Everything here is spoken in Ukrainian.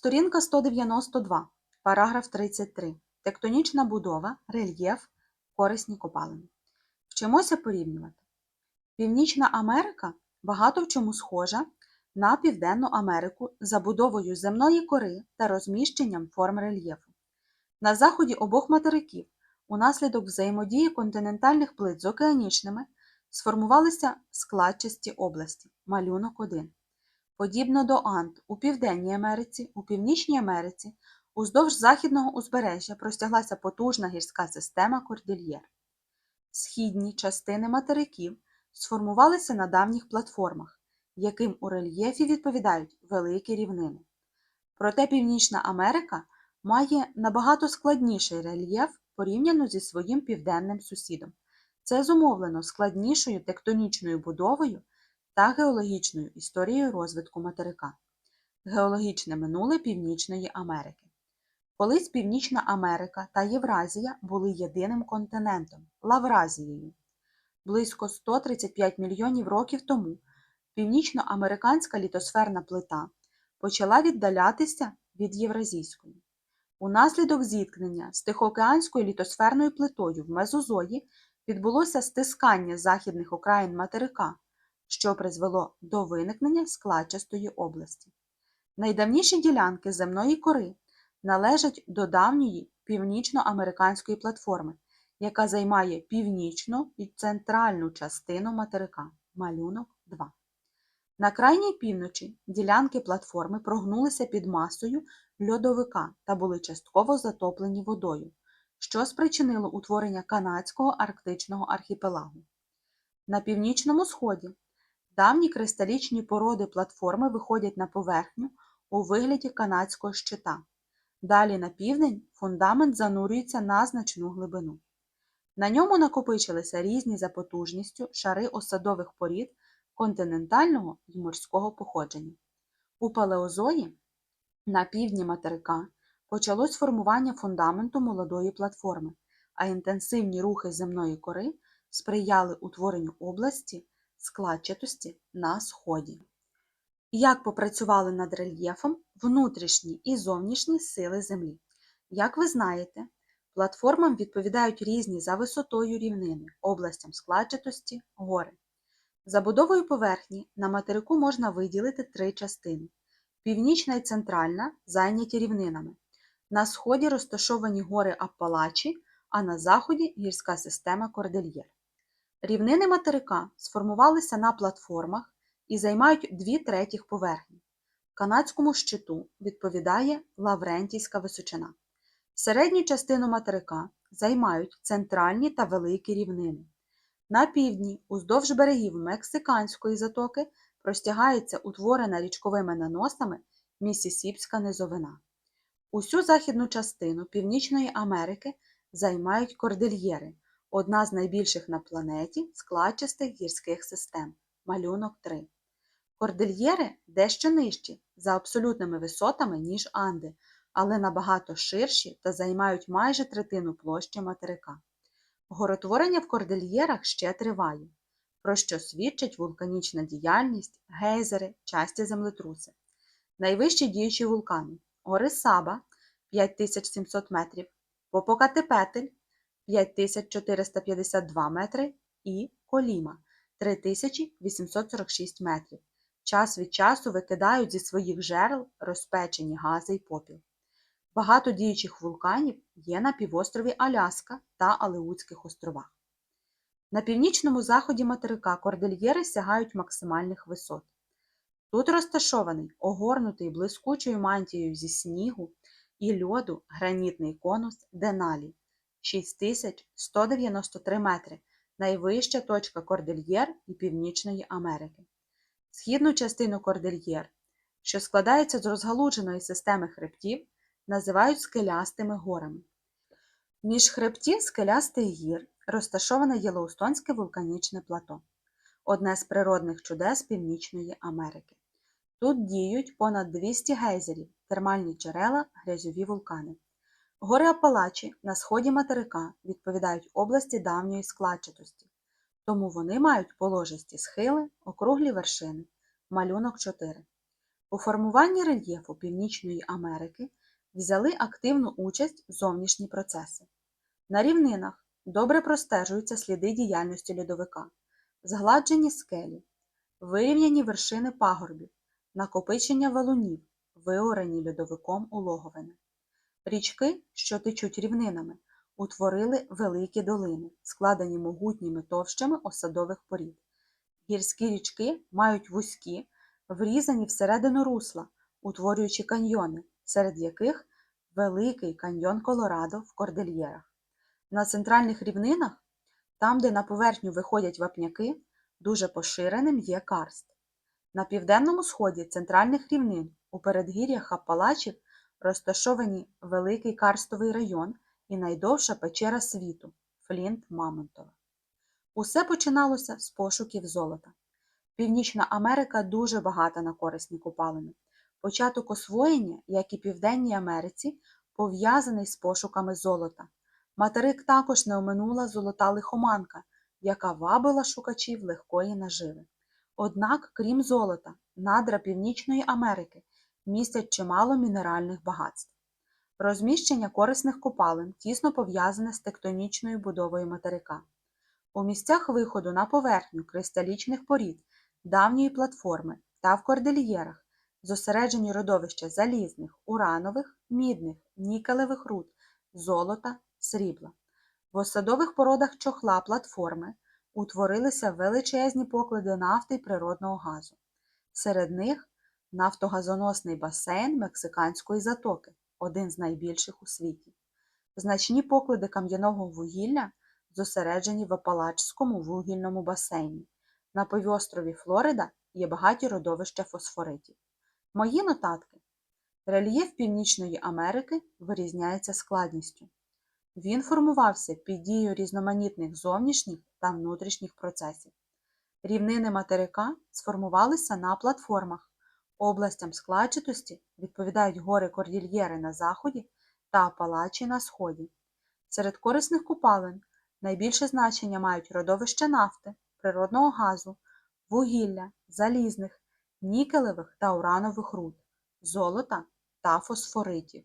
Сторінка 192, параграф 33. Тектонічна будова, рельєф, корисні копалини. Вчимося порівнювати. Північна Америка багато в чому схожа на Південну Америку за будовою земної кори та розміщенням форм рельєфу. На заході обох материків унаслідок взаємодії континентальних плит з океанічними сформувалися складчасті області. Малюнок 1. Подібно до Анд у Південній Америці, у Північній Америці уздовж західного узбережжя простяглася потужна гірська система кордильєр. Східні частини материків сформувалися на давніх платформах, яким у рельєфі відповідають великі рівнини. Проте Північна Америка має набагато складніший рельєф порівняно зі своїм південним сусідом. Це зумовлено складнішою тектонічною будовою та геологічною історією розвитку материка. Геологічне минуле Північної Америки. Колись Північна Америка та Євразія були єдиним континентом Лавразією. Близько 135 мільйонів років тому північноамериканська літосферна плита почала віддалятися від євразійської. Унаслідок зіткнення з Тихоокеанською літосферною плитою в Мезозої відбулося стискання західних окраїн материка, що призвело до виникнення складчастої області. Найдавніші ділянки земної кори належать до давньої північноамериканської платформи, яка займає північну і центральну частину материка. Малюнок 2. На крайній півночі ділянки платформи прогнулися під масою льодовика та були частково затоплені водою, що спричинило утворення канадського арктичного архіпелагу. На північному сході давні кристалічні породи платформи виходять на поверхню у вигляді канадського щита. Далі на південь фундамент занурюється на значну глибину. На ньому накопичилися різні за потужністю шари осадових порід континентального і морського походження. У палеозої на півдні материка почалось формування фундаменту молодої платформи, а інтенсивні рухи земної кори сприяли утворенню області складчатості на сході. Як попрацювали над рельєфом внутрішні і зовнішні сили Землі? Як ви знаєте, платформам відповідають різні за висотою рівнини, областям складчатості, гори. Забудовою поверхні на материку можна виділити три частини: північна і центральна зайняті рівнинами. На сході розташовані гори Аппалачі, а на заході гірська система Кордельєр. Рівнини материка сформувалися на платформах і займають дві третіх поверхні. Канадському щиту відповідає Лаврентійська височина. Середню частину материка займають центральні та великі рівнини. На півдні, уздовж берегів Мексиканської затоки, простягається утворена річковими наносами Місісіпська низовина. Усю західну частину Північної Америки займають кордильєри, одна з найбільших на планеті складчастих гірських систем. Малюнок 3. Кордильєри дещо нижчі за абсолютними висотами, ніж Анди, але набагато ширші та займають майже третину площі материка. Горотворення в кордильєрах ще триває, про що свідчить вулканічна діяльність, гейзери, часті землетруси. Найвищі діючі вулкани гори Саба 5700 метрів, Попокатепетель 5452 метри і Коліма 3846 метрів. Час від часу викидають зі своїх жерел розпечені гази й попіл. Багато діючих вулканів є на півострові Аляска та Алеутських островах. На північному заході материка кордильєри сягають максимальних висот. Тут розташований огорнутий блискучою мантією зі снігу і льоду гранітний конус Деналі 6193 метри, найвища точка Кордильєр і Північної Америки. Східну частину Кордильєр, що складається з розгалуженої системи хребтів, називають скелястими горами. Між хребтів скелястих гір розташоване Єлоустонське вулканічне плато, одне з природних чудес Північної Америки. Тут діють понад 200 гейзерів, термальні джерела, грязьові вулкани. Гори Апалачі на сході материка відповідають області давньої складчатості, тому вони мають положисті схили, округлі вершини. Малюнок 4. У формуванні рельєфу Північної Америки взяли активну участь зовнішні процеси. На рівнинах добре простежуються сліди діяльності льодовика, згладжені скелі, вирівняні вершини пагорбів, накопичення валунів, виорені льодовиком улоговини. Річки, що течуть рівнинами, утворили великі долини, складені могутніми товщами осадових порід. Гірські річки мають вузькі, врізані всередину русла, утворюючи каньйони, серед яких великий каньйон Колорадо в Кордильєрах. На центральних рівнинах, там, де на поверхню виходять вапняки, дуже поширеним є карст. На південному сході центральних рівнин у передгір'ях Апалачів розташовані Великий Карстовий район і найдовша печера світу Флінт Мамонтова. Усе починалося з пошуків золота. Північна Америка дуже багата на корисні копалини. Початок освоєння, як і Південній Америці, пов'язаний з пошуками золота. Материк також не оминула золота лихоманка, яка вабила шукачів легкої наживи. Однак, крім золота, надра Північної Америки містять чимало мінеральних багатств. Розміщення корисних копалин тісно пов'язане з тектонічною будовою материка. У місцях виходу на поверхню кристалічних порід, давньої платформи та в кордильєрах зосереджені родовища залізних, уранових, мідних, нікелевих руд, золота, срібла. В осадових породах чохла платформи утворилися величезні поклади нафти й природного газу. Серед них нафтогазоносний басейн Мексиканської затоки, один з найбільших у світі. Значні поклади кам'яного вугілля зосереджені в Апалачському вугільному басейні. На півострові Флорида є багаті родовища фосфоритів. Мої нотатки. Рельєф Північної Америки вирізняється складністю. Він формувався під дією різноманітних зовнішніх та внутрішніх процесів. Рівнини материка сформувалися на платформах. Областям складчатості відповідають гори Кордільєри на заході та Апалачі на сході. Серед корисних купалин найбільше значення мають родовища нафти, природного газу, вугілля, залізних, нікелевих та уранових руд, золота та фосфоритів.